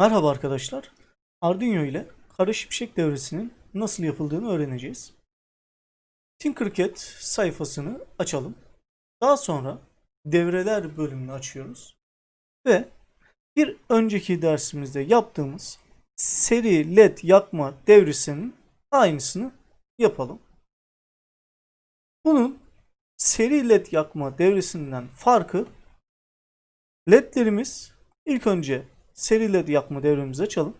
Merhaba arkadaşlar. Arduino ile kara şimşek devresinin nasıl yapıldığını öğreneceğiz. Tinkercad sayfasını açalım. Daha sonra devreler bölümünü açıyoruz. Ve bir önceki dersimizde yaptığımız seri led yakma devresinin aynısını yapalım. Bunun seri led yakma devresinden farkı ledlerimiz ilk önce seri led yakma devremizi açalım.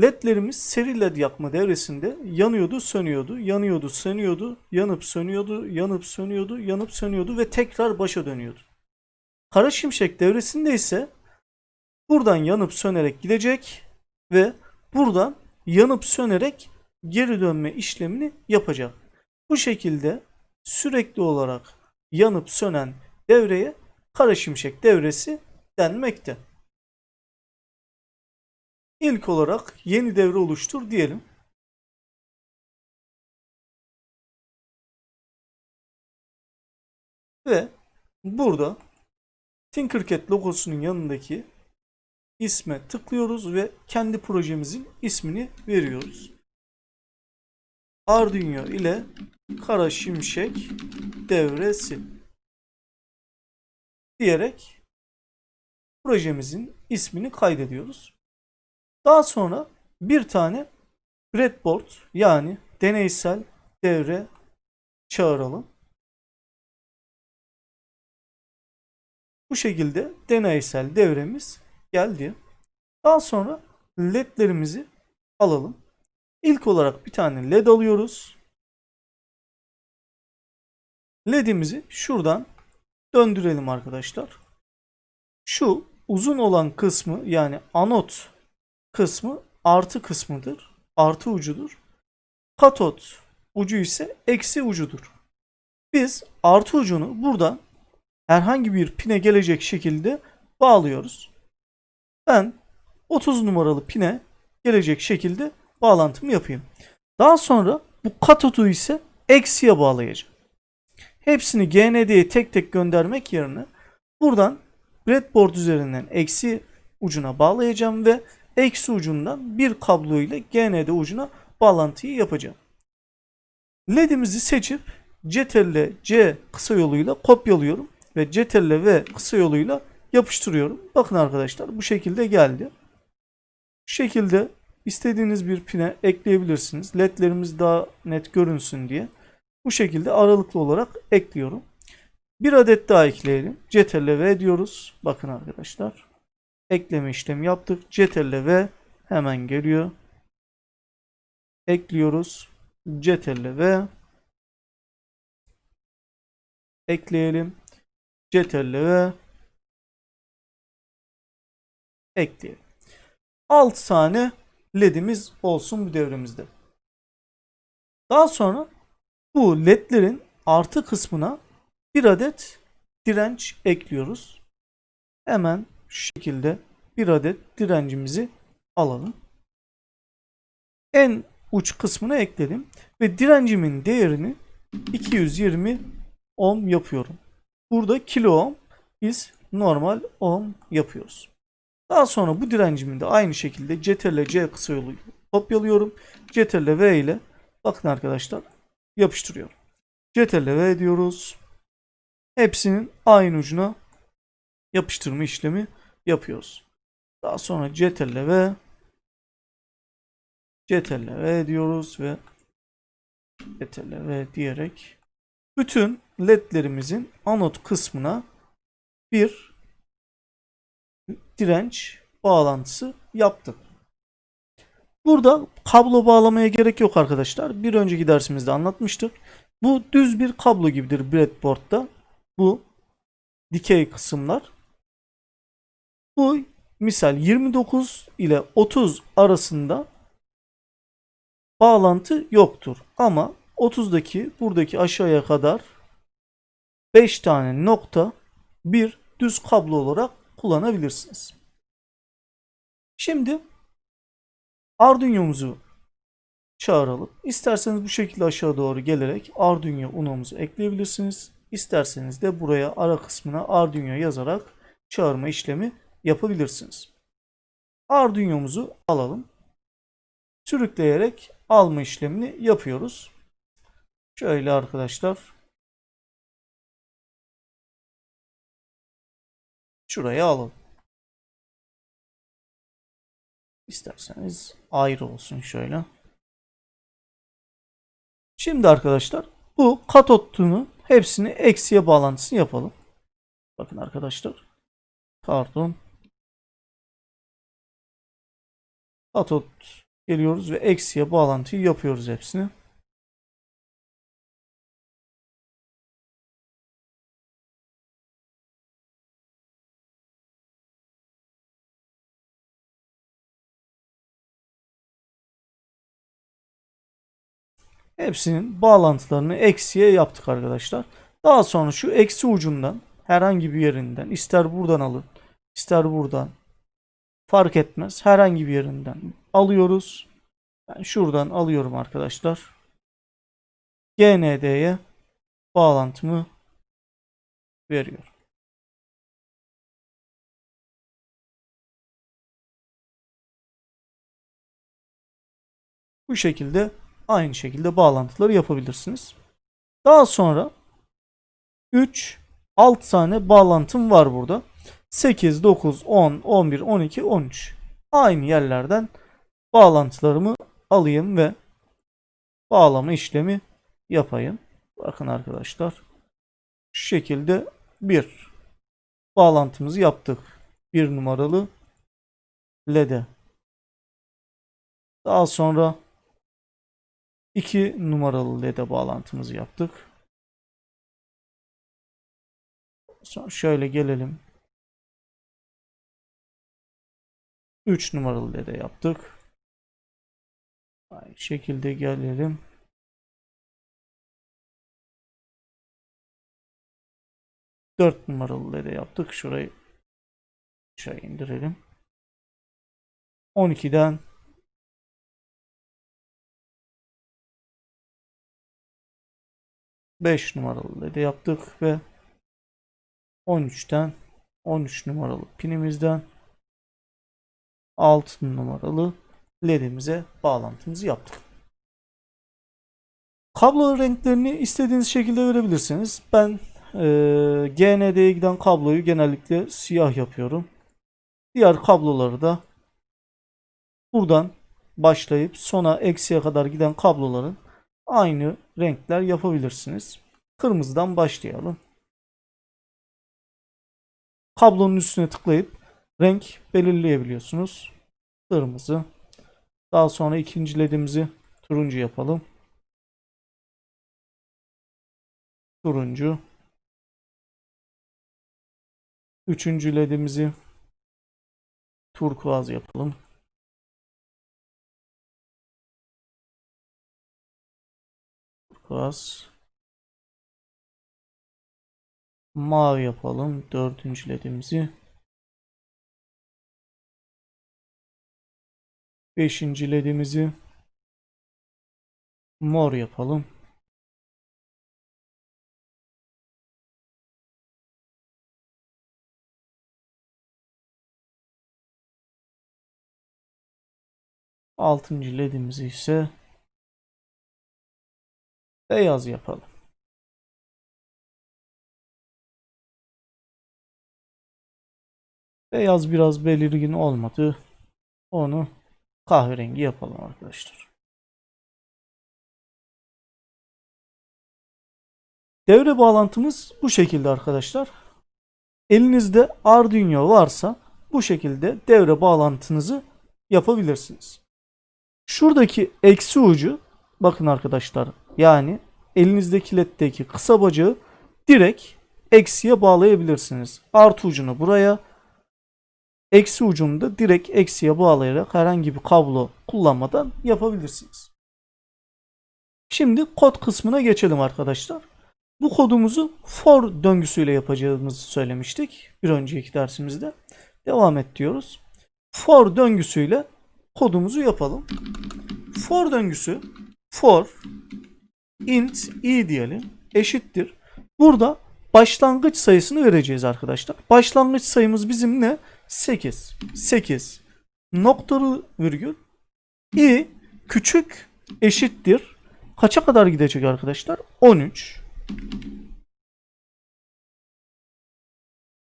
LED'lerimiz seri led yakma devresinde yanıyordu, sönüyordu, yanıyordu, sönüyordu, yanıp sönüyordu, yanıp sönüyordu, yanıp sönüyordu ve tekrar başa dönüyordu. Kara şimşek devresinde ise buradan yanıp sönerek gidecek ve buradan yanıp sönerek geri dönme işlemini yapacak. Bu şekilde sürekli olarak yanıp sönen devreye kara şimşek devresi denmekte. İlk olarak yeni devre oluştur diyelim. Ve burada Tinkercad logosunun yanındaki isme tıklıyoruz ve kendi projemizin ismini veriyoruz. Arduino ile Kara Şimşek devresi diyerek projemizin ismini kaydediyoruz. Daha sonra bir tane breadboard yani deneysel devre çağıralım. Bu şekilde deneysel devremiz geldi. Daha sonra ledlerimizi alalım. İlk olarak bir tane led alıyoruz. Ledimizi şuradan döndürelim arkadaşlar. Şu uzun olan kısmı yani anot kısmı artı kısmıdır. Artı ucudur. Katot ucu ise eksi ucudur. Biz artı ucunu buradan herhangi bir pine gelecek şekilde bağlıyoruz. Ben 30 numaralı pine gelecek şekilde bağlantımı yapayım. Daha sonra bu katotu ise eksiye bağlayacağım. Hepsini GND'ye tek tek göndermek yerine buradan breadboard üzerinden eksi ucuna bağlayacağım ve eksi ucundan bir kablo ile GND ucuna bağlantıyı yapacağım. LED'imizi seçip CTRL C kısa yoluyla kopyalıyorum ve CTRL V kısa yoluyla yapıştırıyorum. Bakın arkadaşlar bu şekilde geldi. Bu şekilde istediğiniz bir pine ekleyebilirsiniz. LED'lerimiz daha net görünsün diye. Bu şekilde aralıklı olarak ekliyorum. Bir adet daha ekleyelim. CTRL V diyoruz. Bakın arkadaşlar ekleme işlemi yaptık. CTRL V hemen geliyor. Ekliyoruz. CTRL V ekleyelim. CTRL V ekleyelim. 6 tane ledimiz olsun bu devremizde. Daha sonra bu ledlerin artı kısmına bir adet direnç ekliyoruz. Hemen şu şekilde bir adet direncimizi alalım. En uç kısmına ekledim ve direncimin değerini 220 ohm yapıyorum. Burada kilo ohm biz normal ohm yapıyoruz. Daha sonra bu direncimin de aynı şekilde CTRL C kısa yolu kopyalıyorum. CTRL V ile bakın arkadaşlar yapıştırıyorum. CTRL V diyoruz. Hepsinin aynı ucuna yapıştırma işlemi yapıyoruz. Daha sonra CTRL ve CTRL V diyoruz ve CTRL V diyerek bütün ledlerimizin anot kısmına bir direnç bağlantısı yaptık. Burada kablo bağlamaya gerek yok arkadaşlar. Bir önceki dersimizde anlatmıştık. Bu düz bir kablo gibidir breadboard'da. Bu dikey kısımlar. Bu misal 29 ile 30 arasında bağlantı yoktur. Ama 30'daki buradaki aşağıya kadar 5 tane nokta bir düz kablo olarak kullanabilirsiniz. Şimdi Arduino'muzu çağıralım. İsterseniz bu şekilde aşağı doğru gelerek Arduino Uno'muzu ekleyebilirsiniz. İsterseniz de buraya ara kısmına Arduino yazarak çağırma işlemi yapabilirsiniz. Arduino'muzu alalım. Sürükleyerek alma işlemini yapıyoruz. Şöyle arkadaşlar. Şuraya alalım. İsterseniz ayrı olsun şöyle. Şimdi arkadaşlar bu katotunu hepsini eksiye bağlantısını yapalım. Bakın arkadaşlar. Pardon. Katot geliyoruz ve eksiye bağlantıyı yapıyoruz hepsini. Hepsinin bağlantılarını eksiye yaptık arkadaşlar. Daha sonra şu eksi ucundan herhangi bir yerinden ister buradan alın ister buradan fark etmez herhangi bir yerinden alıyoruz. Ben şuradan alıyorum arkadaşlar. GND'ye bağlantımı veriyorum. Bu şekilde aynı şekilde bağlantıları yapabilirsiniz. Daha sonra 3 6 tane bağlantım var burada. 8, 9, 10, 11, 12, 13. Aynı yerlerden bağlantılarımı alayım ve bağlama işlemi yapayım. Bakın arkadaşlar. Şu şekilde bir bağlantımızı yaptık. Bir numaralı LED'e. Daha sonra 2 numaralı LED'e bağlantımızı yaptık. Sonra şöyle gelelim. 3 numaralı LED'e yaptık. Aynı şekilde gelelim. Dört numaralı LED'e yaptık. Şurayı aşağı indirelim. 12'den 5 numaralı LED'e yaptık ve 13'ten 13 numaralı pinimizden 6 numaralı LED'imize bağlantımızı yaptık. Kablo renklerini istediğiniz şekilde verebilirsiniz. Ben e, GND'ye giden kabloyu genellikle siyah yapıyorum. Diğer kabloları da buradan başlayıp sona eksiye kadar giden kabloların aynı renkler yapabilirsiniz. Kırmızıdan başlayalım. Kablonun üstüne tıklayıp renk belirleyebiliyorsunuz. Kırmızı. Daha sonra ikinci ledimizi turuncu yapalım. Turuncu. Üçüncü ledimizi turkuaz yapalım. Turkuaz. Mavi yapalım. Dördüncü ledimizi. Beşinci ledimizi mor yapalım. Altıncı ledimizi ise beyaz yapalım. Beyaz biraz belirgin olmadı. Onu kahverengi yapalım arkadaşlar. Devre bağlantımız bu şekilde arkadaşlar. Elinizde Arduino varsa bu şekilde devre bağlantınızı yapabilirsiniz. Şuradaki eksi ucu bakın arkadaşlar yani elinizdeki led'deki kısa bacağı direkt eksiye bağlayabilirsiniz. Artı ucunu buraya eksi ucunu da direkt eksiye bağlayarak herhangi bir kablo kullanmadan yapabilirsiniz. Şimdi kod kısmına geçelim arkadaşlar. Bu kodumuzu for döngüsüyle yapacağımızı söylemiştik bir önceki dersimizde. Devam et diyoruz. For döngüsüyle kodumuzu yapalım. For döngüsü for int i diyelim eşittir. Burada başlangıç sayısını vereceğiz arkadaşlar. Başlangıç sayımız bizim ne? 8. 8. noktalı virgül i küçük eşittir. Kaça kadar gidecek arkadaşlar? 13.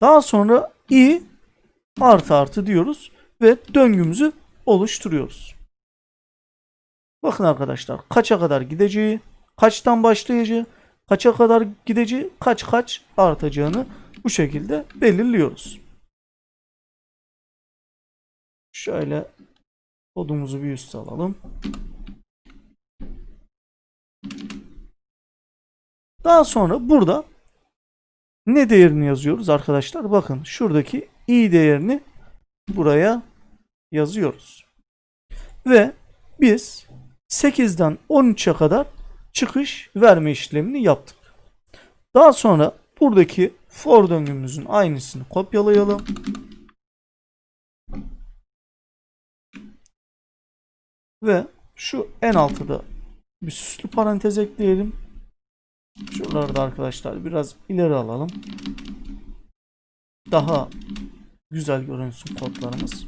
Daha sonra i artı artı diyoruz ve döngümüzü oluşturuyoruz. Bakın arkadaşlar kaça kadar gideceği, kaçtan başlayacağı, kaça kadar gideceği, kaç kaç artacağını bu şekilde belirliyoruz. Şöyle kodumuzu bir üst alalım. Daha sonra burada ne değerini yazıyoruz arkadaşlar? Bakın şuradaki i değerini buraya yazıyoruz. Ve biz 8'den 13'e kadar çıkış verme işlemini yaptık. Daha sonra buradaki for döngümüzün aynısını kopyalayalım. Ve şu en altta da bir süslü parantez ekleyelim. Şuraları da arkadaşlar biraz ileri alalım. Daha güzel görünsün kodlarımız.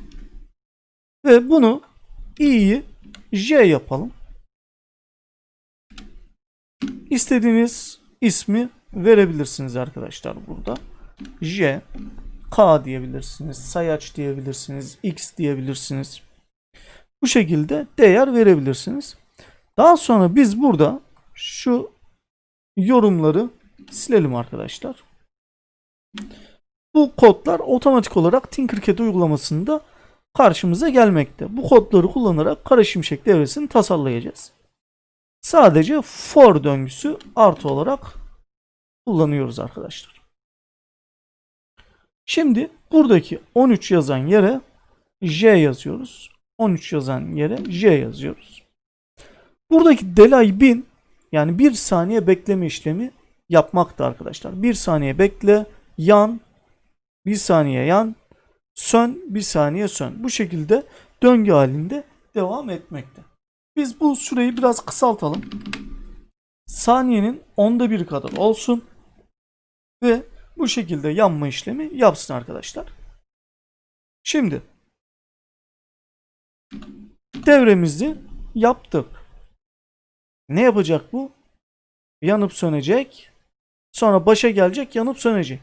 Ve bunu i'yi j yapalım. İstediğiniz ismi verebilirsiniz arkadaşlar burada. J, K diyebilirsiniz, sayaç diyebilirsiniz, X diyebilirsiniz. Bu şekilde değer verebilirsiniz. Daha sonra biz burada şu yorumları silelim arkadaşlar. Bu kodlar otomatik olarak Tinkercad uygulamasında karşımıza gelmekte. Bu kodları kullanarak kara şimşek devresini tasarlayacağız. Sadece for döngüsü artı olarak kullanıyoruz arkadaşlar. Şimdi buradaki 13 yazan yere J yazıyoruz. 13 yazan yere J yazıyoruz. Buradaki delay 1000 yani 1 saniye bekleme işlemi yapmakta arkadaşlar. 1 saniye bekle, yan, 1 saniye yan, sön, 1 saniye sön. Bu şekilde döngü halinde devam etmekte. Biz bu süreyi biraz kısaltalım. Saniyenin onda bir kadar olsun. Ve bu şekilde yanma işlemi yapsın arkadaşlar. Şimdi devremizi yaptık. Ne yapacak bu? Yanıp sönecek. Sonra başa gelecek, yanıp sönecek.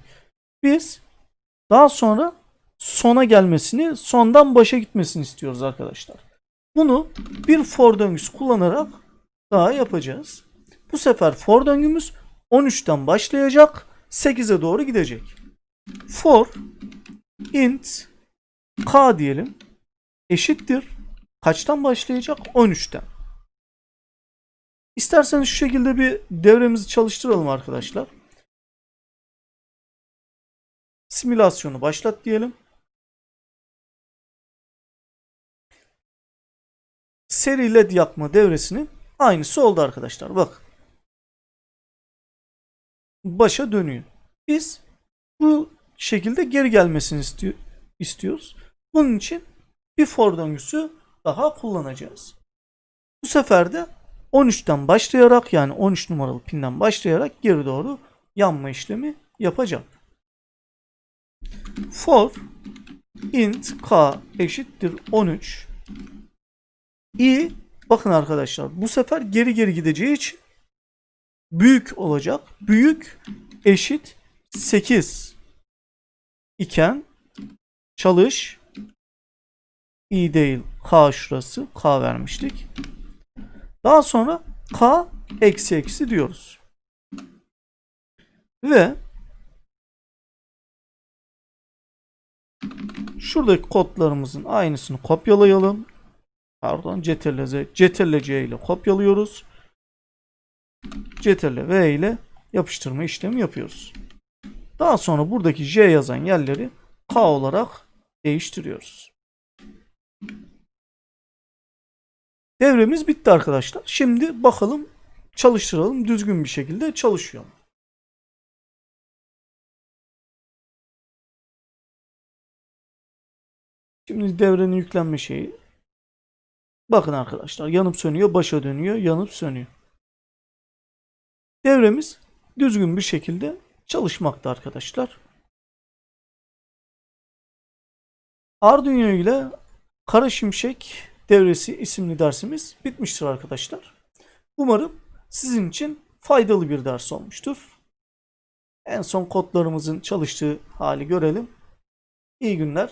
Biz daha sonra sona gelmesini, sondan başa gitmesini istiyoruz arkadaşlar. Bunu bir for döngüsü kullanarak daha yapacağız. Bu sefer for döngümüz 13'ten başlayacak, 8'e doğru gidecek. For int k diyelim eşittir. Kaçtan başlayacak? 13'ten. İsterseniz şu şekilde bir devremizi çalıştıralım arkadaşlar. Simülasyonu başlat diyelim. Seri led yakma devresinin aynısı oldu arkadaşlar. Bak. Başa dönüyor. Biz bu şekilde geri gelmesini istiyor, istiyoruz. Bunun için bir for döngüsü daha kullanacağız. Bu sefer de 13'ten başlayarak yani 13 numaralı pinden başlayarak geri doğru yanma işlemi yapacağım. For int k eşittir 13 i bakın arkadaşlar bu sefer geri geri gideceği için büyük olacak. Büyük eşit 8 iken çalış i değil k şurası k vermiştik. Daha sonra k eksi eksi diyoruz. Ve şuradaki kodlarımızın aynısını kopyalayalım. Pardon Ctrl Z, Ctrl C ile kopyalıyoruz. Ctrl V ile yapıştırma işlemi yapıyoruz. Daha sonra buradaki J yazan yerleri K olarak değiştiriyoruz. Devremiz bitti arkadaşlar. Şimdi bakalım çalıştıralım düzgün bir şekilde çalışıyor? Şimdi devrenin yüklenme şeyi. Bakın arkadaşlar yanıp sönüyor, başa dönüyor, yanıp sönüyor. Devremiz düzgün bir şekilde çalışmakta arkadaşlar. Arduino ile Kara Şimşek Devresi isimli dersimiz bitmiştir arkadaşlar. Umarım sizin için faydalı bir ders olmuştur. En son kodlarımızın çalıştığı hali görelim. İyi günler.